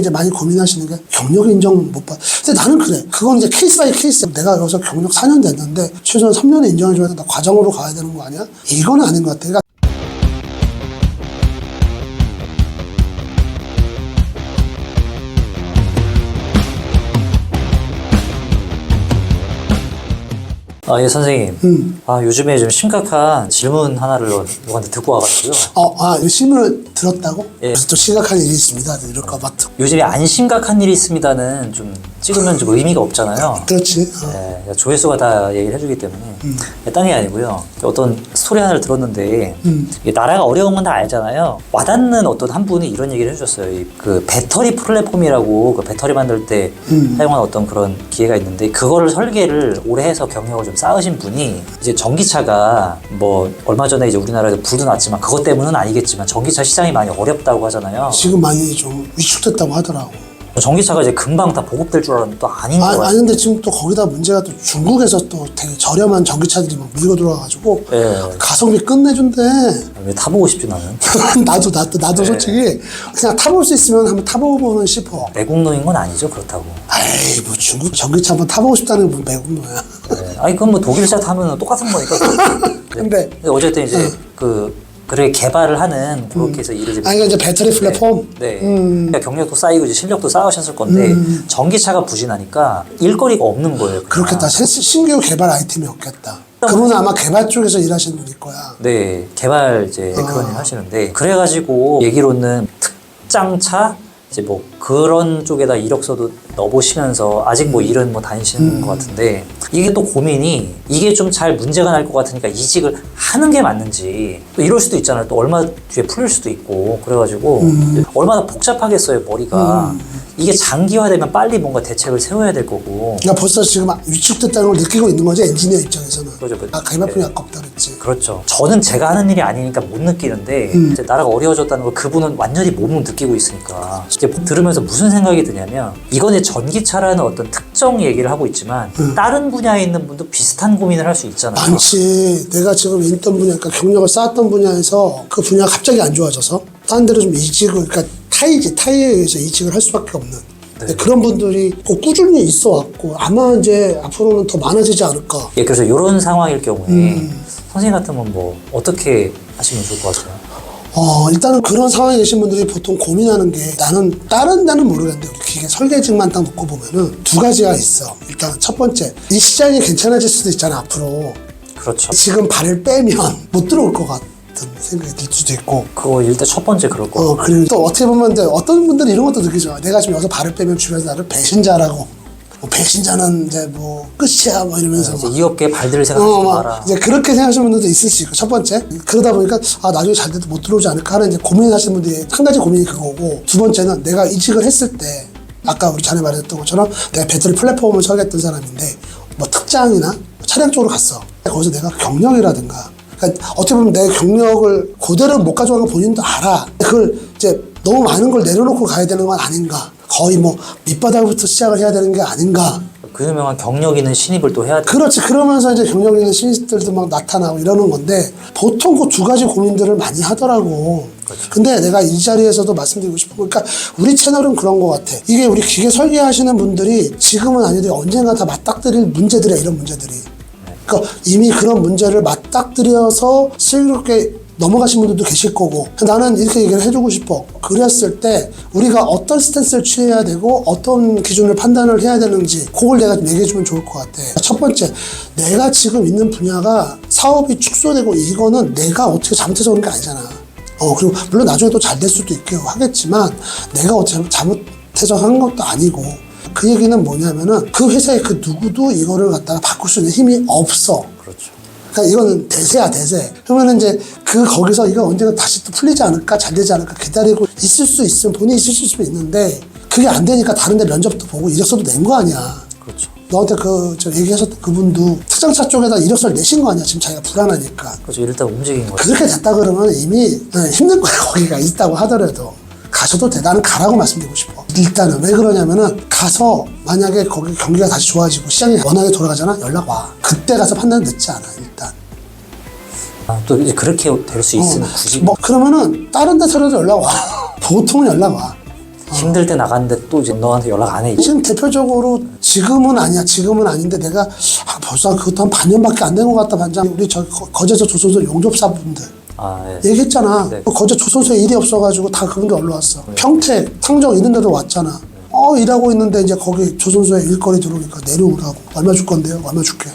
이제 많이 고민하시는 게 경력 인정 못 받. 근데 나는 그래. 그건 이제 케이스 바이 케이스. 내가 여기서 경력 4년 됐는데 최소한 3년에 인정해 줘야 된다. 과정으로 가야 되는 거 아니야? 이건 아닌 것 같아. 그러니까 아, 예, 선생님. 음. 아, 요즘에 좀 심각한 질문 하나를 누구한테 듣고 와가지고요. 어, 아, 이 신문을 들었다고? 예. 그래서 또 심각한 일이 있습니다. 이럴까 봐. 요즘에 안 심각한 일이 있습니다는 좀 찍으면 좀 의미가 없잖아요. 그렇지. 어. 예, 조회수가 다 얘기를 해주기 때문에 예, 딴게 아니고요. 어떤 스토리 하나를 들었는데 이게 나라가 어려운 건 다 알잖아요. 와닿는 어떤 한 분이 이런 얘기를 해주셨어요. 이그 배터리 플랫폼이라고 그 배터리 만들 때 사용한 어떤 그런 기회가 있는데 그거를 설계를 오래 해서 경력을 좀 쌓으신 분이 이제 전기차가 뭐 얼마 전에 이제 우리나라에서 불도 났지만 그것 때문은 아니겠지만 전기차 시장이 많이 어렵다고 하잖아요. 지금 많이 좀 위축됐다고 하더라고. 전기차가 이제 금방 다 보급될 줄 알았는데 또 아닌 아, 거예요. 아닌데 지금 또 거기다 문제가 또 중국에서 또 되게 저렴한 전기차들이 막 밀고 들어와가지고 예. 가성비 끝내준대. 왜 타보고 싶지 나는. 나도 나도 나도 솔직히 그냥 타볼 수 있으면 한번 타보고는 싶어. 매국노인 건 아니죠 그렇다고. 에이 뭐 중국 전기차 한번 타보고 싶다는 게 매국노야. 네. 아니 그건 뭐 독일차 타면 똑같은 거니까. 근데 근데 어쨌든 이제 그 그래 개발을 하는 그렇게 해서 일을 이제 아 이거 이제 배터리 플랫폼. 네. 그러니까 경력도 쌓이고 이제 실력도 쌓으셨을 건데 전기차가 부진하니까 일거리가 없는 거예요. 그냥. 그렇겠다. 신- 신규 개발 아이템이 없겠다. 그분은 아마 개발 쪽에서 일하시는 분일 거야. 네, 개발 이제 그런 일 하시는데 그래가지고 얘기로는 특장차 이제 뭐 그런 쪽에다 이력서도 넣어보시면서 아직 뭐 일은 뭐 다니시는 것 같은데 이게 또 고민이 이게 좀 잘 문제가 날 것 같으니까 이직을 하는 게 맞는지. 또 이럴 수도 있잖아요. 또 얼마 뒤에 풀릴 수도 있고. 그래가지고 얼마나 복잡하겠어요 머리가 이게 장기화되면 빨리 뭔가 대책을 세워야 될 거고 그러니까 벌써 지금 위축됐다는 걸 느끼고 있는 거지 엔지니어 입장에서는. 그렇죠. 아 개발품이 아깝다 그랬지. 그렇죠. 저는 제가 하는 일이 아니니까 못 느끼는데 음. 이제 나라가 어려워졌다는 걸 그분은 완전히 몸으로 느끼고 있으니까 이제 들으면서 무슨 생각이 드냐면 이건 이제 전기차라는 어떤 특정 얘기를 하고 있지만 음. 다른 분야에 있는 분도 비슷한 고민을 할 수 있잖아요. 많지. 내가 지금 있던 분야, 그러니까 경력을 쌓았던 분야에서 그 분야가 갑자기 안 좋아져서 딴 데로 좀 이직을, 그러니까 타이지, 타이에 의해서 이직을 할 수밖에 없는. 근데 그런 분들이 꼭 꾸준히 있어 왔고 아마 이제 앞으로는 더 많아지지 않을까. 예, 그래서 이런 상황일 경우에 음. 선생님 같으면 뭐 어떻게 하시면 좋을 것 같아요? 어, 일단은 그런 상황에 계신 분들이 보통 고민하는 게 나는 다른 데는 모르겠는데 기계 설계직만 딱 놓고 보면은 두 가지가 있어. 일단 첫 번째, 이 시장이 괜찮아질 수도 있잖아, 앞으로. 그렇죠. 지금 발을 빼면 못 들어올 것 같 은 생각이 들 수도 있고. 그거 일단 첫 번째 그럴 거. 어, 그리고 또 어떻게 보면 이제 어떤 분들은 이런 것도 느끼죠. 내가 지금 여기서 발을 빼면 주변에서 나를 배신자라고. 뭐 배신자는 이제 뭐 끝이야 뭐 이러면서 이제 막. 이 업계에 발들을 생각하지 어, 막 마라. 이제 그렇게 생각하시는 분들도 있을 수 있고 첫 번째 그러다 보니까 아 나중에 잘 돼도 못 들어오지 않을까 하는 이제 고민하시는 분들이 한 가지 고민이 그거고 두 번째는 내가 이직을 했을 때 아까 우리 전에 말했던 것처럼 내가 배터리 플랫폼을 설계했던 사람인데 뭐 특장이나 차량 쪽으로 갔어 거기서 내가 경력이라든가 그러니까 어떻게 보면 내 경력을 그대로 못 가져간 건 본인도 알아 그걸 이제 너무 많은 걸 내려놓고 가야 되는 건 아닌가 거의 뭐 밑바닥부터 시작을 해야 되는 게 아닌가 그 유명한 경력 있는 신입을 또 해야 돼. 그렇지. 그러면서 이제 경력 있는 신입들도 막 나타나고 이러는 건데 보통 그 두 가지 고민들을 많이 하더라고. 근데 내가 이 자리에서도 말씀드리고 싶은 거, 그러니까 우리 채널은 그런 것 같아. 이게 우리 기계 설계하시는 분들이 지금은 아니더라도 언젠가 다 맞닥뜨릴 문제들이야, 이런 문제들이. 그러니까 이미 그런 문제를 맞 닥뜨려서 슬기롭게 넘어가신 분들도 계실 거고. 나는 이렇게 얘기를 해주고 싶어. 그랬을 때 우리가 어떤 스탠스를 취해야 되고 어떤 기준을 판단을 해야 되는지 그걸 내가 좀 얘기해주면 좋을 것 같아. 첫 번째 내가 지금 있는 분야가 사업이 축소되고 이거는 내가 어떻게 잘못해서 그런 게 아니잖아. 어 그리고 물론 나중에 또 잘 될 수도 있고 하겠지만 내가 어떻게 잘못해서 한 것도 아니고 그 얘기는 뭐냐면은 그 회사의 그 누구도 이거를 갖다가 바꿀 수 있는 힘이 없어. 그렇죠. 그러니까 이거는 대세야 대세. 그러면 이제 그 거기서 이거 언젠가 다시 또 풀리지 않을까 잘 되지 않을까 기다리고 있을 수 있으면 본인이 있을 수 있는데 그게 안 되니까 다른데 면접도 보고 이력서도 낸 거 아니야. 그렇죠. 너한테 그 저 얘기하셨던 그분도 특장차 쪽에다 이력서를 내신 거 아니야. 지금 자기가 불안하니까. 그렇죠. 일단 움직인 거죠. 그렇게 됐다 그러면 이미 네, 힘든 거야 거기가 있다고 하더라도 가셔도 돼 나는 가라고 말씀드리고 싶어 일단은 왜 그러냐면은 가서 만약에 거기 경기가 다시 좋아지고 시장이 원하게 돌아가잖아 연락 와 그때 가서 판단 늦지 않아 일단 아, 또 이제 그렇게 될 수 있으면 굳이 뭐 그러면은 다른 데서라도 연락 와 보통은 연락 와 힘들 때 나갔는데 또 이제 너한테 연락 안 해. 지금 대표적으로 지금은 아니야. 지금은 아닌데 내가 아, 벌써 그것도 한 반년밖에 안 된 것 같다 반장. 우리 저 거- 거제도 조선소 용접사분들 아, 예. 얘기했잖아. 네. 그 거제 조선소에 일이 없어가지고 다 그분들 올라왔어. 평택, 상정 이런 데도 왔잖아. 어 일하고 있는데 이제 거기 조선소에 일거리 들어오니까 내려오라고. 얼마 줄 건데요? 얼마 줄게.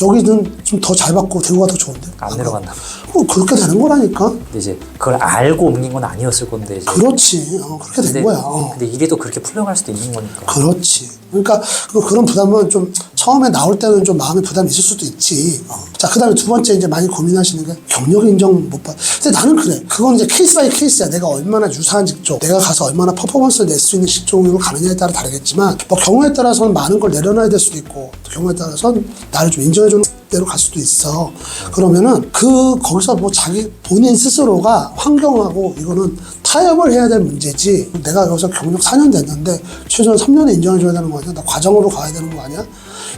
여기는 좀 더 잘 받고 대우가 더 좋은데. 안 내려간다. 뭐 그렇게 되는 거라니까. 근데 이제 그걸 알고 옮긴 건 아니었을 건데 이제. 그렇지. 어, 그렇게 된 근데, 거야. 어. 근데 일이 또 그렇게 풀려갈 수도 있는 거니까. 그렇지. 그러니까 그- 그런 부담은 좀 처음에 나올 때는 좀 마음의 부담이 있을 수도 있지. 어. 자, 그 다음에 두 번째 이제 많이 고민하시는 게 경력 인정 못 받. 근데 나는 그래. 그건 이제 케이스 바이 케이스야. 내가 얼마나 유사한 직종, 내가 가서 얼마나 퍼포먼스를 낼 수 있는 직종으로 가느냐에 따라 다르겠지만, 뭐 경우에 따라서는 많은 걸 내려놔야 될 수도 있고, 또 경우에 따라서는 나를 좀 인정해주는 대로 갈 수도 있어. 그러면은 그 거기서 뭐 자기 본인 스스로가 환경하고 이거는 타협을 해야 될 문제지. 내가 여기서 경력 4년 됐는데 최소한 3년에 인정해줘야 되는 거 아니야? 나 과정으로 가야 되는 거 아니야?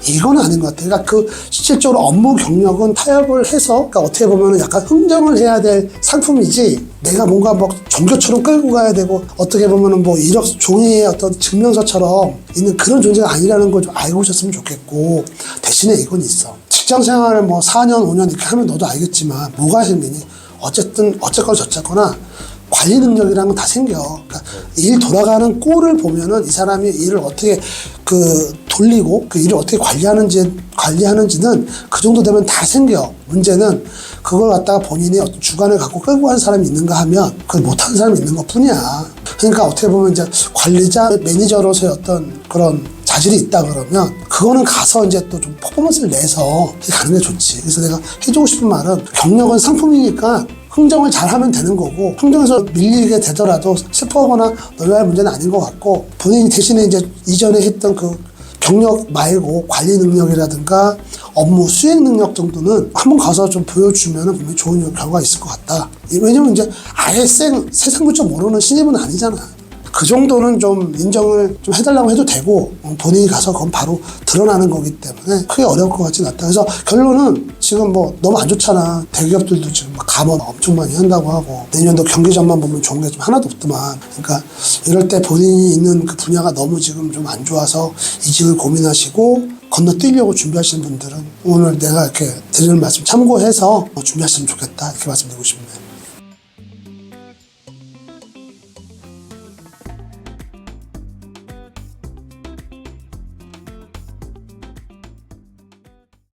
이건 아닌 것 같아. 그러니까 그 실질적으로 업무 경력은 타협을 해서 그러니까 어떻게 보면은 약간 흥정을 해야 될 상품이지. 내가 뭔가 뭐 종교처럼 끌고 가야 되고 어떻게 보면은 뭐 이력 종이의 어떤 증명서처럼 있는 그런 존재가 아니라는 걸 좀 알고 오셨으면 좋겠고 대신에 이건 있어. 직장 생활을 뭐 4년, 5년 이렇게 하면 너도 알겠지만 뭐가 생기니? 어쨌든 어쨌거나 저쨌거나 관리 능력이라는 건 다 생겨. 그러니까 일 돌아가는 꼴을 보면은 이 사람이 일을 어떻게 그 돌리고 그 일을 어떻게 관리하는지 관리하는지는 그 정도 되면 다 생겨. 문제는 그걸 갖다가 본인이 어떤 주관을 갖고 끌고 가는 사람이 있는가 하면 그걸 못하는 사람이 있는 것 뿐이야. 그러니까 어떻게 보면 이제 관리자, 매니저로서의 어떤 그런 자질이 있다 그러면 그거는 가서 이제 또 좀 퍼포먼스를 내서 가는 게 좋지. 그래서 내가 해주고 싶은 말은 경력은 상품이니까 흥정을 잘하면 되는 거고 흥정에서 밀리게 되더라도 슬퍼하거나 놀랄 문제는 아닌 것 같고 본인이 대신에 이제 이전에 했던 그 경력 말고 관리 능력이라든가 업무 수행 능력 정도는 한번 가서 좀 보여주면 분명히 좋은 결과가 있을 것 같다. 왜냐면 이제 아예 생, 세상 물정 모르는 신입은 아니잖아. 그 정도는 좀 인정을 좀 해달라고 해도 되고 어, 본인이 가서 그건 바로 드러나는 거기 때문에 크게 어려울 것 같진 않다. 그래서 결론은 지금 뭐 너무 안 좋잖아. 대기업들도 지금 막 감원 엄청 많이 한다고 하고 내년도 경기장만 보면 좋은 게 좀 하나도 없더만. 그러니까 이럴 때 본인이 있는 그 분야가 너무 지금 좀 안 좋아서 이직을 고민하시고 건너뛰려고 준비하시는 분들은 오늘 내가 이렇게 드리는 말씀 참고해서 준비하시면 좋겠다 이렇게 말씀드리고 싶네요.